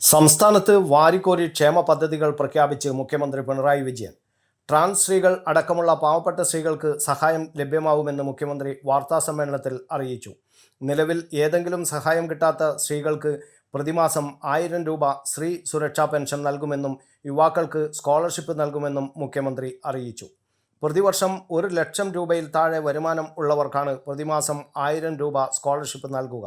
സംസ്ഥാനത്ത് വാരിക്കോരി ക്ഷേമ പദ്ധതികൾ പ്രഖ്യാപിച്ച് മുഖ്യമന്ത്രി പിണറായി വിജയൻ. ട്രാൻസ് സ്ത്രീകൾ അടക്കമുള്ള പാവപ്പെട്ട സ്ത്രീകൾക്ക് സഹായം ലഭ്യമാവുമെന്ന് മുഖ്യമന്ത്രി വാർത്താസമ്മേളനത്തിൽ അറിയിച്ചു. നിലവിൽ ഏതെങ്കിലും സഹായം കിട്ടാത്ത സ്ത്രീകൾക്ക് പ്രതിമാസം ആയിരം രൂപ സ്ത്രീ സുരക്ഷാ പെൻഷൻ നൽകുമെന്നും യുവാക്കൾക്ക് സ്കോളർഷിപ്പ് നൽകുമെന്നും മുഖ്യമന്ത്രി അറിയിച്ചു. പ്രതിവർഷം ഒരു ലക്ഷം രൂപയിൽ താഴെ വരുമാനം ഉള്ളവർക്കാണ് പ്രതിമാസം ആയിരം രൂപ സ്കോളർഷിപ്പ് നൽകുക.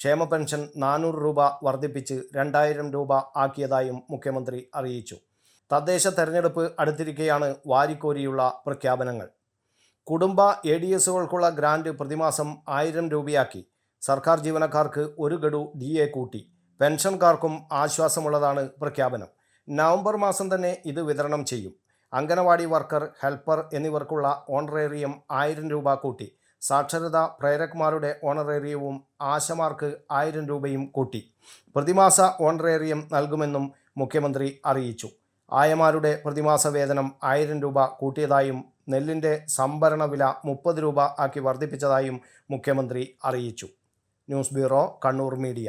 ക്ഷേമ പെൻഷൻ നാനൂറ് രൂപ വർദ്ധിപ്പിച്ച് രണ്ടായിരം രൂപ ആക്കിയതായും മുഖ്യമന്ത്രി അറിയിച്ചു. തദ്ദേശ തെരഞ്ഞെടുപ്പ് അടുത്തിരിക്കെയാണ് വാരിക്കോരിയുള്ള പ്രഖ്യാപനങ്ങൾ. കുടുംബ എ ഡി എസുകൾക്കുള്ള ഗ്രാൻഡ് പ്രതിമാസം ആയിരം രൂപയാക്കി. സർക്കാർ ജീവനക്കാർക്ക് ഒരു ഗഡു ഡി എ കൂട്ടി. പെൻഷൻകാർക്കും ആശ്വാസമുള്ളതാണ് പ്രഖ്യാപനം. നവംബർ മാസം തന്നെ ഇത് വിതരണം ചെയ്യും. അംഗനവാടി വർക്കർ ഹെൽപ്പർ എന്നിവർക്കുള്ള ഓണറേറിയം ആയിരം രൂപ കൂട്ടി. സാക്ഷരതാ പ്രേരക്മാരുടെ ഓണറേറിയവും ആശമാർക്ക് ആയിരം രൂപയും കൂട്ടി. പ്രതിമാസ ഓണറേറിയം നൽകുമെന്നും മുഖ്യമന്ത്രി അറിയിച്ചു. ആയമാരുടെ പ്രതിമാസ വേതനം ആയിരം രൂപ കൂട്ടിയതായും നെല്ലിന്റെ സംഭരണ വില മുപ്പത് രൂപ ആക്കി വർദ്ധിപ്പിച്ചതായും മുഖ്യമന്ത്രി അറിയിച്ചു. News bureau Kannur media.